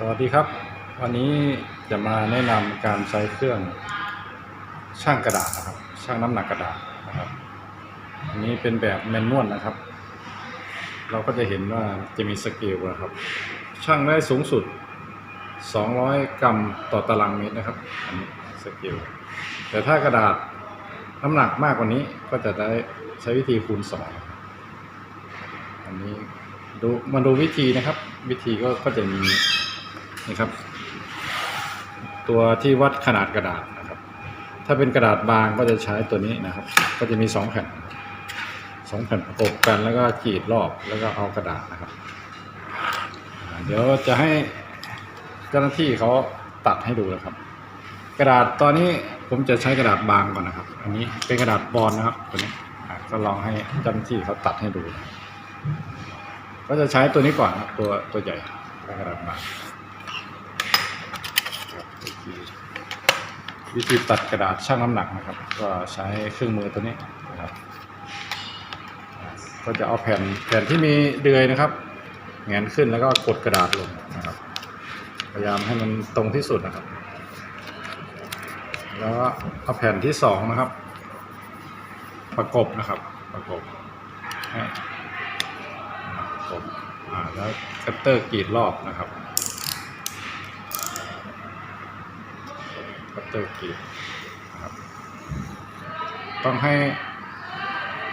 สวัสดีครับ วันนี้จะมาแนะนำการใช้เครื่องช่างกระดาษนะครับช่างน้ำหนักกระดาษนะครับอันนี้เป็นแบบแมนนวลนะครับ เราก็จะเห็นว่าจะมีสเกลนะครับช่างได้สูงสุด 200 กรัมต่อตารางเมตรนะครับอันนี้สเกลแต่ถ้ากระดาษน้ำหนักมากกว่านี้ก็จะได้ใช้วิธีคูณ 2 อันนี้ดูมาดูวิธีนะครับ วิธีก็ก็จะมี นะครับ ตัวที่วัดขนาดกระดาษนะครับ ถ้าเป็นกระดาษบางก็จะใช้ตัวนี้นะครับ ก็จะมีสองแผ่นสองแผ่นประกบกันแล้วก็กรีดรอบแล้วก็เอากระดาษนะครับ เดี๋ยวจะให้เจ้าหน้าที่เขาตัดให้ดูนะครับ กระดาษตอนนี้ผมจะใช้กระดาษบางก่อนนะครับ อันนี้เป็นกระดาษบอลนะครับตัวนี้ก็ลองให้เจ้าหน้าที่เขาตัดให้ดู ก็จะใช้ตัวนี้ก่อนครับตัวตัวใหญ่กระดาษบางครับวิธี วิธีตัดกระดาษช่างน้ำหนักนะครับ ก็ใช้เครื่องมือตัวนี้นะครับ ก็จะเอาแผ่นแผ่นที่มีเดือยนะครับแงนขึ้นแล้วก็กดกระดาษลงนะครับ พยายามให้มันตรงที่สุดนะครับ แล้วก็เอาแผ่นที่สองนะครับ ประกบนะครับประกบประกบอ่าแล้วคัตเตอร์กรีดรอบนะครับคัต เตอร์เกตครับต้องให้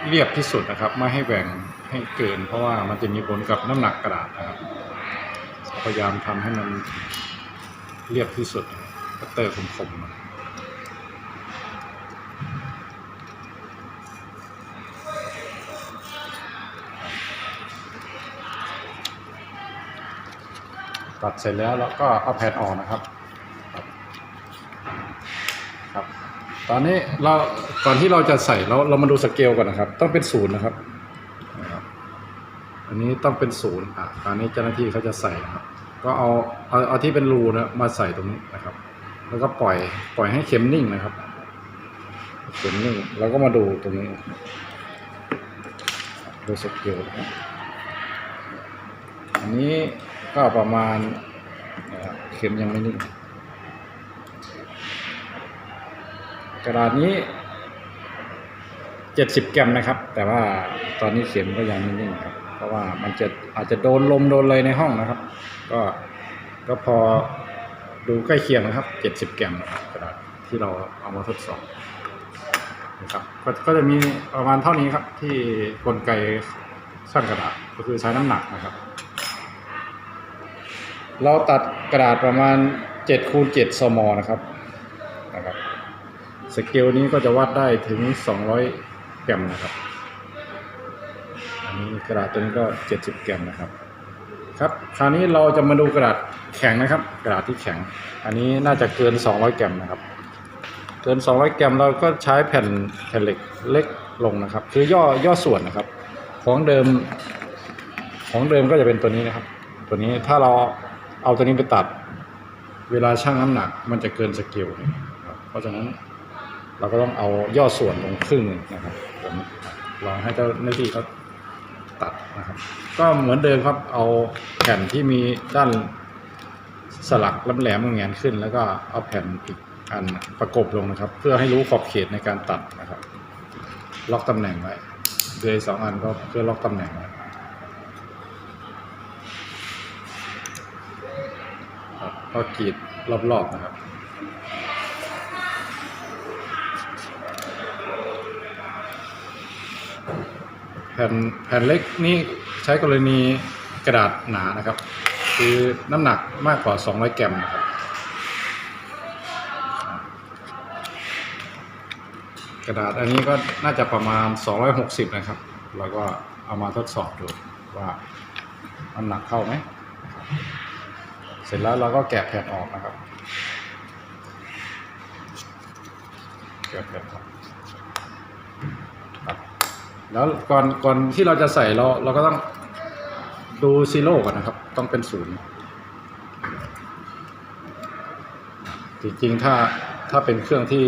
เรียบที่สุดนะครับ ไม่ให้แหว่งให้เกิน เพราะว่ามันจะมีผลกับน้ำหนักกระดาษนะครับ พยายามทำให้มันเรียบที่สุดคัตเตอร์คมๆนะตัดเสร็จแล้วแล้วก็เอาแผ่นออกนะครับ ครับ ตอนนี้เราก่อนที่เราจะใส่เราเรามาดูสเกลก่อนนะครับ ต้องเป็นศูนย์นะครับ อันนี้ต้องเป็นศูนย์อะคราวนี้เจ้าหน้าที่เขาจะใส่นะครับ ก็เอาเอาเอาที่เป็นรูนะมาใส่ตรงนี้นะครับ แล้วก็ปล่อยปล่อยให้เข็มนิ่งนะครับ เข็มนิ่งแล้วก็มาดูตรงนี้ดูสเกลนะครับอันนี้ก็ประมาณเข็มยังไม่นิ่ง กระดาษนี้70กรมนะครับ แต่ว่าตอนนี้เข็มก็ยังไม่นิ่งครับ เพราะว่ามันจะอาจจะโดนลมโดนอะไรในห้องนะครับ ก็ก็พอดูใกล้เคียงนะครับ70กรมนะครับกระดาษที่เราเอามาทดสอบนะครับก็ก็จะมีประมาณเท่านี้ครับ ที่กลไกช่างกระดาษก็คือใช้น้ำหนักนะครับ เราตัดกระดาษประมาณ7คูณ7ซมนะครับนะครับ สเกลนี้ก็จะวัดได้ถึง 200กรมนะครับ อันนี้กระดาษตัวนี้ก็ 70กรมนะครับ ครับ คราวนี้เราจะมาดูกระดาษแข็งนะครับ กระดาษที่แข็ง อันนี้น่าจะเกิน 200กรมนะครับ เกิน 200กรมเราก็ใช้แผ่นแผ่นเหล็กเล็กลงนะครับ คือย่อย่อส่วนนะครับ ของเดิม ของเดิมก็จะเป็นตัวนี้นะครับ ตัวนี้ถ้าเราเอาตัวนี้ไปตัด เวลาชั่งน้ำหนัก มันจะเกินสเกลเพราะฉะนั้น เราก็ต้องเอาย่อส่วนลงครึ่งหนึ่งนะครับผมลองให้เจ้าหน้าที่เขาตัดนะครับ ก็เหมือนเดิมครับเอาแผ่นที่มีด้านสลักแหลมๆแงนขึ้น แล้วก็เอาแผ่นอีกอันประกบลงนะครับ เพื่อให้รู้ขอบเขตในการตัดนะครับ ล็อกตำแหน่งไว้เดือยสองอันก็เพื่อล็อกตำแหน่งไว้ครับก็กรีดรอบๆนะครับ แผ่นแผ่นเล็กนี่ใช้กรณีกระดาษหนานะครับ คือน้ำหนักมากกว่า 200กรัมนะครับกระดาษอันนี้ก็น่าจะประมาณ 260 นะครับ แล้วก็เอามาทดสอบดูว่าน้ำหนักเข้าไหม เสร็จแล้วเราก็แกะแผ่นออกนะครับ แกะแผ่นออก แล้วก่อนก่อนที่เราจะใส่เราเราก็ต้องดูซีโร่ก่อนนะครับ ต้องเป็นศูนย์จริงๆถ้าถ้าเป็นเครื่องที่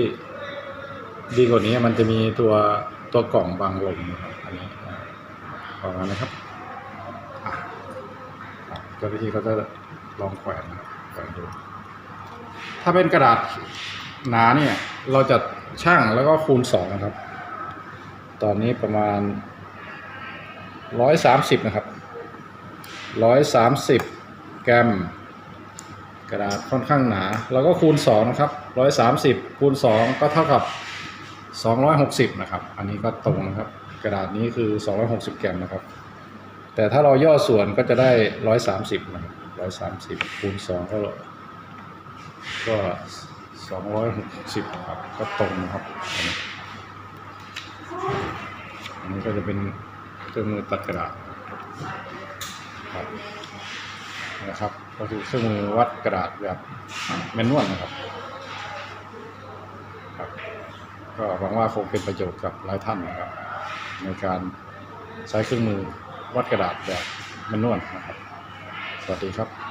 ดีกว่านี้มันจะมีตัวตัวกล่องบางลมอันนี้อ่าประมาณนะครับอะครับเจ้าหน้าที่เขาจะลองแขวนนะแขวนดู ถ้าเป็นกระดาษหนาเนี่ย เราจะช่างแล้วก็คูณสองนะครับ ตอนนี้ประมาณร้อยสามสิบนะครับร้อยสามสิบกรัม กระดาษค่อนข้างหนาเราก็คูณสองนะครับร้อยสามสิบคูณสองก็เท่ากับสองร้อยหกสิบนะครับ อันนี้ก็ตรงนะครับ กระดาษนี้คือสองร้อยหกสิบกรัมนะครับ แต่ถ้าเราย่อส่วนก็จะได้ร้อยสามสิบนะครับร้อยสามสิบคูณสองก็ก็สองร้อยหกสิบครับก็ตรงนะครับ อันนี้ก็จะเป็นเครื่องมือตัดกระดาษครับนะครับก็คือเครื่องมือวัดกระดาษแบบแมนนวลนะครับครับก็หวังว่าคงเป็นประโยชน์กับหลายท่านนะครับ ในการใช้เครื่องมือวัดกระดาษแบบแมนนวลนะครับ สวัสดีครับ